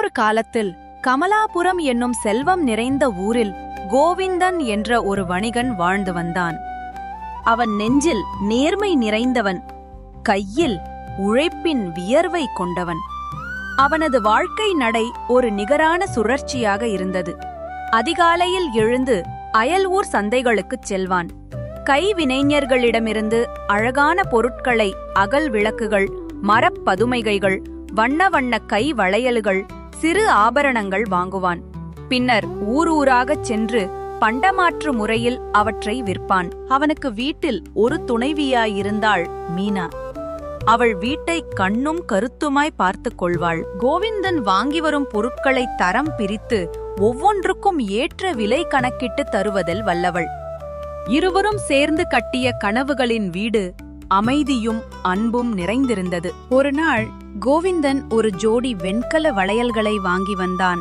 முன்னொரு காலத்தில் கமலாபுரம் என்னும் செல்வம் நிறைந்த ஊரில் கோவிந்தன் என்ற ஒரு வணிகன் வாழ்ந்து வந்தான். அவன் நெஞ்சில் நேர்மை நிறைந்தவன் கையில் உழைப்பின் வியர்வை கொண்டவன். அவனது வாழ்க்கை நடை ஒரு நிகரான சுழற்சியாக இருந்தது. அதிகாலையில் எழுந்து அயல் ஊர் சந்தைகளுக்குச் செல்வான். கைவினைஞர்களிடமிருந்து அழகான பொருட்களை அகல் விளக்குகள் மரப்பதுமைகைகள் வண்ண வண்ண கை வளையல்கள் சிறு ஆபரணங்கள் வாங்குவான். பின்னர் ஊர் ஊராகச் சென்று பண்டமாற்று முறையில் அவற்றை விற்பான். அவனுக்கு வீட்டில் ஒரு துணைவியாயிருந்தாள் மீனா. அவள் வீட்டை கண்ணும் கருத்துமாய் பார்த்துக் கொள்வாள். கோவிந்தன் வாங்கி வரும் பொருட்களை தரம் பிரித்து ஒவ்வொன்றுக்கும் ஏற்ற விலை கணக்கிட்டு தருவதில் வல்லவள். இருவரும் சேர்ந்து கட்டிய கனவுகளின் வீடு அமைதியும் அன்பும் நிறைந்திருந்தது. ஒரு நாள் கோவிந்தன் ஒரு ஜோடி வெண்கல வளையல்களை வாங்கி வந்தான்.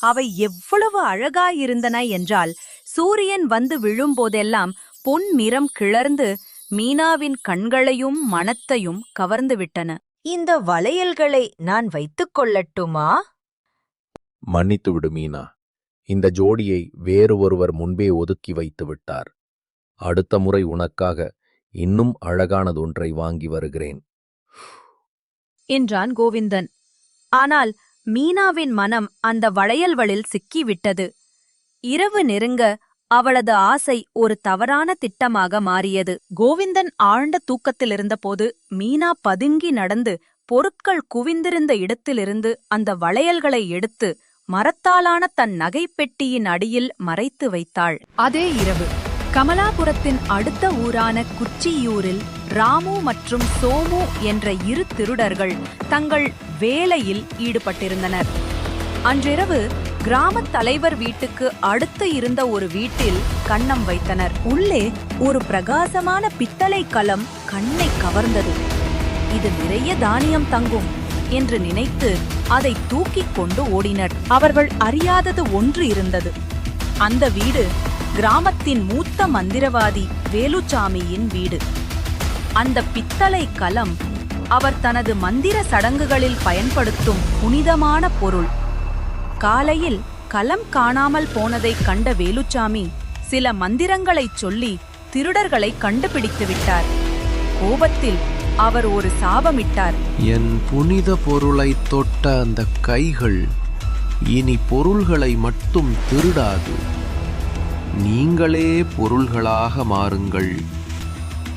அவை எவ்வளவு அழகாயிருந்தன என்றால் சூரியன் வந்து விழும்போதெல்லாம் பொன் நிறம் கிளர்ந்து மீனாவின் கண்களையும் மனத்தையும் கவர்ந்துவிட்டன. இந்த வளையல்களை நான் வைத்துக் கொள்ளட்டுமா? மன்னித்து விடு மீனா. இந்த ஜோடியை வேறு ஒருவர் முன்பே ஒதுக்கி வைத்து விட்டார். அடுத்த முறை உனக்காக இன்னும் அழகானதொன்றை வாங்கி வருகிறேன். என்றான் கோவிந்தன். ஆனால் மீனாவின் மனம் அந்த வளையல்களில் சிக்கிவிட்டது. இரவு நெருங்க அவளது ஆசை ஒரு தவறான திட்டமாக மாறியது. கோவிந்தன் ஆழ்ந்த தூக்கத்திலிருந்தபோது மீனா பதுங்கி நடந்து பொருட்கள் குவிந்திருந்த இடத்திலிருந்து அந்த வளையல்களை எடுத்து மரத்தாலான தன் நகைப்பெட்டியின் அடியில் மறைத்து வைத்தாள். அதே இரவு கமலாபுரத்தின் அடுத்த ஊரான குச்சியூரில் ராமு மற்றும் சோமு என்ற இரு திருடர்கள் தங்கள் வேலையில் ஈடுபட்டிருந்தனர். அன்றிரவு கிராமத் தலைவர் வீட்டுக்கு அடுத்து இருந்த ஒரு வீட்டில் கண்ணம் வைத்தனர். உள்ளே ஒரு பிரகாசமான பித்தளை கலம் கண்ணை கவர்ந்தது. இது நிறைய தானியம் தங்கும் என்று நினைத்து அதை தூக்கிக் கொண்டு ஓடினர். அவர்கள் அறியாதது ஒன்று இருந்தது. அந்த வீடு கிராமத்தின் மூத்த மந்திரவாதி வேலுச்சாமியின் வீடு. அந்த பித்தளை கலம் அவர் தனது மந்திர சடங்குகளில் பயன்படுத்தும் புனிதமான பொருள். காலையில் கலம் காணாமல் போனதைக் கண்ட வேலுச்சாமி சில மந்திரங்களைச் சொல்லி திருடர்களை கண்டுபிடித்து விட்டார். கோபத்தில் அவர் ஒரு சாபமிட்டார். என் புனித பொருளைத் தொட்ட அந்த கைகள் இனி பொருள்களை மட்டும் திருடாது. நீங்களே பொருள்களாக மாறுங்கள்.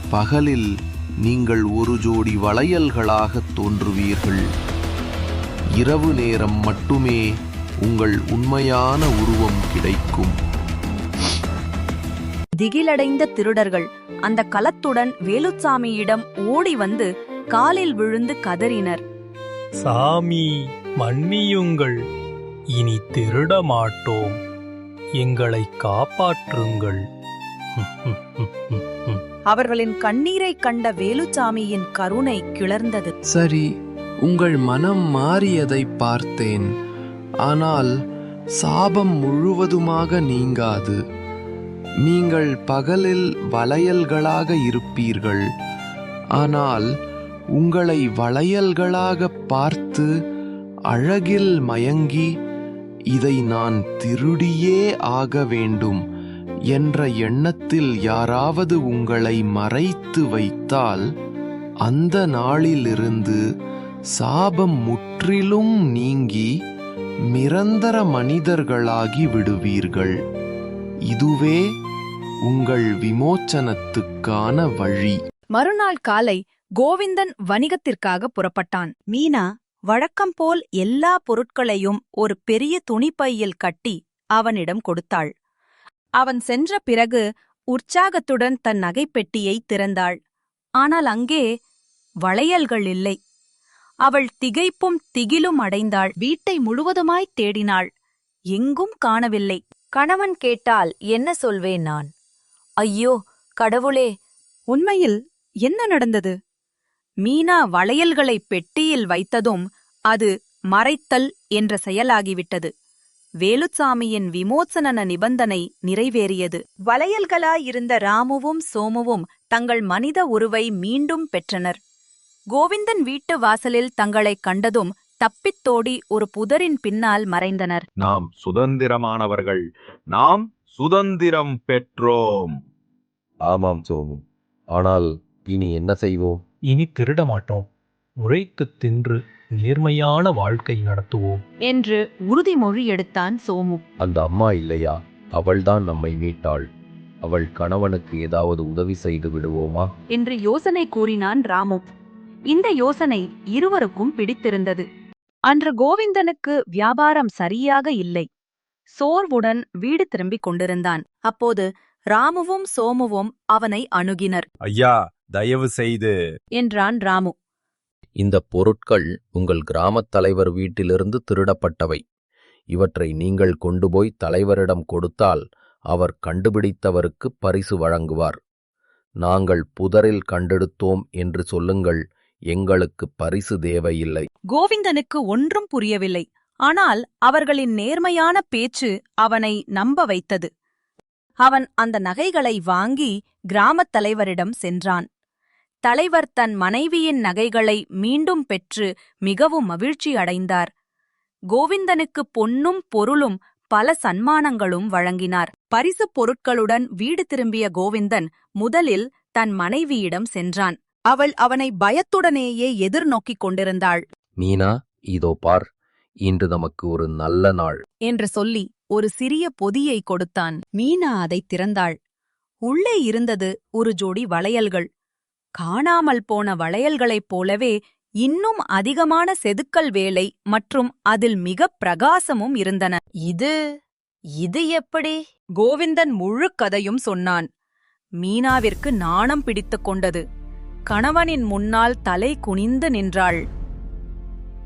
பகலில் நீங்கள் ஒரு ஜோடி வளையல்களாகத் தோன்றுவீர்கள். இரவு நேரம் மட்டுமே உங்கள் உண்மையான உருவம் கிடைக்கும். திகிலடைந்த திருடர்கள் அந்த கலத்துடன் வேலுச்சாமியிடம் ஓடி வந்து காலில் விழுந்து கதறினர். சாமி மன்னியுங்கள். இனி திருட மாட்டோம். எங்களை காப்பாற்றுங்கள். அவர்களின் கண்ணீரைக் கண்ட வேலுச்சாமியின் கருணை கிளர்ந்தது. சரி உங்கள் மனம் மாறியதை பார்த்தேன். ஆனால் சாபம் முழுவதுமாக நீங்காது. நீங்கள் பகலில் வளையல்களாக இருப்பீர்கள். ஆனால் உங்களை வளையல்களாக பார்த்து அழகில் மயங்கி இதை நான் திருடியே ஆக வேண்டும். என்ற எண்ணத்தில் யாராவது உங்களை மறைத்து வைத்தால் அந்த நாளிலிருந்து சாபம் முற்றிலும் நீங்கி நிரந்தர மனிதர்களாகி விடுவீர்கள். இதுவே உங்கள் விமோச்சனத்துக்கான வழி. மறுநாள் காலை கோவிந்தன் வணிகத்திற்காக புறப்பட்டான். மீனா வழக்கம் போல் எல்லா பொருட்களையும் ஒரு பெரிய துணிப்பையில் கட்டி அவனிடம் கொடுத்தாள். அவன் சென்ற பிறகு உற்சாகத்துடன் தன் நகைப்பெட்டியை திறந்தாள். ஆனால் அங்கே வளையல்கள் இல்லை. அவள் திகைப்பும் திகிலும் அடைந்தாள். வீட்டை முழுவதுமாய் தேடினாள். எங்கும் காணவில்லை. கணவன் கேட்டால் என்ன சொல்வேன் நான்? ஐயோ கடவுளே! உண்மையில் என்ன நடந்தது? மீனா வளையல்களை பெட்டியில் வைத்ததும் அது மறைத்தல் என்ற செயலாகிவிட்டது. வேலுச்சாமியின் விமோசன நிபந்தனை நிறைவேறியது. வளையல்களாயிருந்த ராமுவும் சோமுவும் தங்கள் மனித உருவை மீண்டும் பெற்றனர். கோவிந்தன் வீட்டு வாசலில் தங்களைக் கண்டதும் தப்பித்தோடி ஒரு புதரின் பின்னால் மறைந்தனர். நாம் சுதந்திரமானவர்கள். நாம் சுதந்திரம் பெற்றோம். ஆமாம் சோமு. ஆனால் இனி என்ன செய்வோம்? இனி திருட மாட்டோம் உழைத்துத் தின்று நேர்மையான வாழ்க்கை நடத்துவோம். என்று உறுதிமொழி எடுத்தான் சோமு. அந்த அம்மா இல்லையா? அவள்தான் நம்மை மீட்டாள். அவள் கணவனுக்கு ஏதாவது உதவி செய்து விடுவோமா? என்று யோசனை கூறினான் ராமு. இந்த யோசனை இருவருக்கும் பிடித்திருந்தது. அன்று கோவிந்தனுக்கு வியாபாரம் சரியாக இல்லை. சோர்வுடன் வீடு திரும்பிக் கொண்டிருந்தான். அப்போது ராமுவும் சோமுவும் அவனை அணுகினர். ஐயா தயவு செய்து. என்றான் ராமு. இந்த பொருட்கள் உங்கள் கிராமத் தலைவர் வீட்டிலிருந்து திருடப்பட்டவை. இவற்றை நீங்கள் கொண்டு போய் தலைவரிடம் கொடுத்தால் அவர் கண்டுபிடித்தவருக்கு பரிசு வழங்குவார். நாங்கள் புதரில் கண்டெடுத்தோம் என்று சொல்லுங்கள் எங்களுக்கு பரிசு தேவையில்லை. கோவிந்தனுக்கு ஒன்றும் புரியவில்லை. ஆனால் அவர்களின் நேர்மையான பேச்சு அவனை நம்ப வைத்தது. அவன் அந்த நகைகளை வாங்கி கிராமத் தலைவரிடம் சென்றான். தலைவர் தன் மனைவியின் நகைகளை மீண்டும் பெற்று மிகவும் மகிழ்ச்சி அடைந்தார். கோவிந்தனுக்கு பொன்னும் பொருளும் பல சன்மானங்களும் வழங்கினார். பரிசுப் பொருட்களுடன் வீடு திரும்பிய கோவிந்தன் முதலில் தன் மனைவியிடம் சென்றான். அவள் அவனை பயத்துடனேயே எதிர்நோக்கிக் கொண்டிருந்தாள். மீனா இதோ பார் இன்று நமக்கு ஒரு நல்ல நாள். என்று சொல்லி ஒரு சிறிய பொதியை கொடுத்தான். மீனா அதைத் திறந்தாள். உள்ளே இருந்தது ஒரு ஜோடி வளையல்கள். காணாமல் போன வளையல்களைப் போலவே இன்னும் அதிகமான செதுக்கல் வேலை மற்றும் அதில் மிகப் பிரகாசமும் இருந்தன. இது இது எப்படி? கோவிந்தன் முழு கதையும் சொன்னான். மீனாவிற்கு நாணம் பிடித்துக் கொண்டது. கணவனின் முன்னால் தலை குனிந்து நின்றாள்.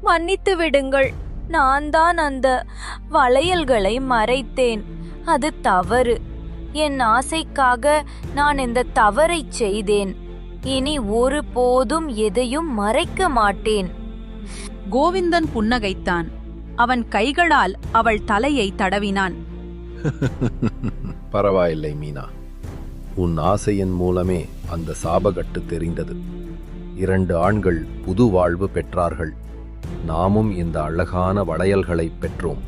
மன்னித்து விடுங்கள் நான் தான் அந்த வளையல்களை மறைத்தேன். அது தவறு. என் ஆசைக்காக நான் இந்த தவறைச் செய்தேன். இனி ஒருபோதும் எதையும் மறைக்க மாட்டேன். கோவிந்தன் புன்னகைத்தான். அவன் கைகளால் அவள் தலையை தடவினான். பரவாயில்லை மீனா. உன் ஆசையின் மூலமே அந்த சாபகட்டு தெரிந்தது. இரண்டு ஆண்கள் புது வாழ்வு பெற்றார்கள். நாமும் இந்த அழகான வளையல்களைப் பெற்றோம்.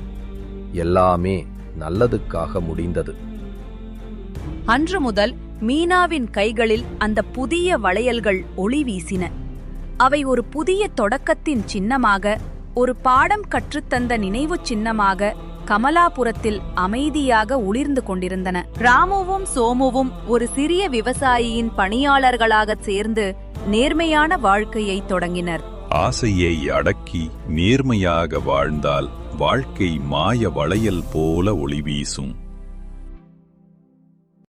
எல்லாமே நல்லதுக்காக முடிந்தது. அன்று முதல் மீனாவின் கைகளில் அந்த புதிய வளையல்கள் ஒளி வீசின. அவை ஒரு புதிய தொடக்கத்தின் சின்னமாக ஒரு பாடம் கற்றுத்தந்த நினைவுச் சின்னமாக கமலாபுரத்தில் அமைதியாக ஒளிர்ந்து கொண்டிருந்தன. ராமுவும் சோமுவும் ஒரு சிறிய விவசாயியின் பணியாளர்களாகச் சேர்ந்து நேர்மையான வாழ்க்கையைத் தொடங்கினர். ஆசையை அடக்கி நேர்மையாக வாழ்ந்தால் வாழ்க்கை மாய வளையல் போல ஒளி வீசும்.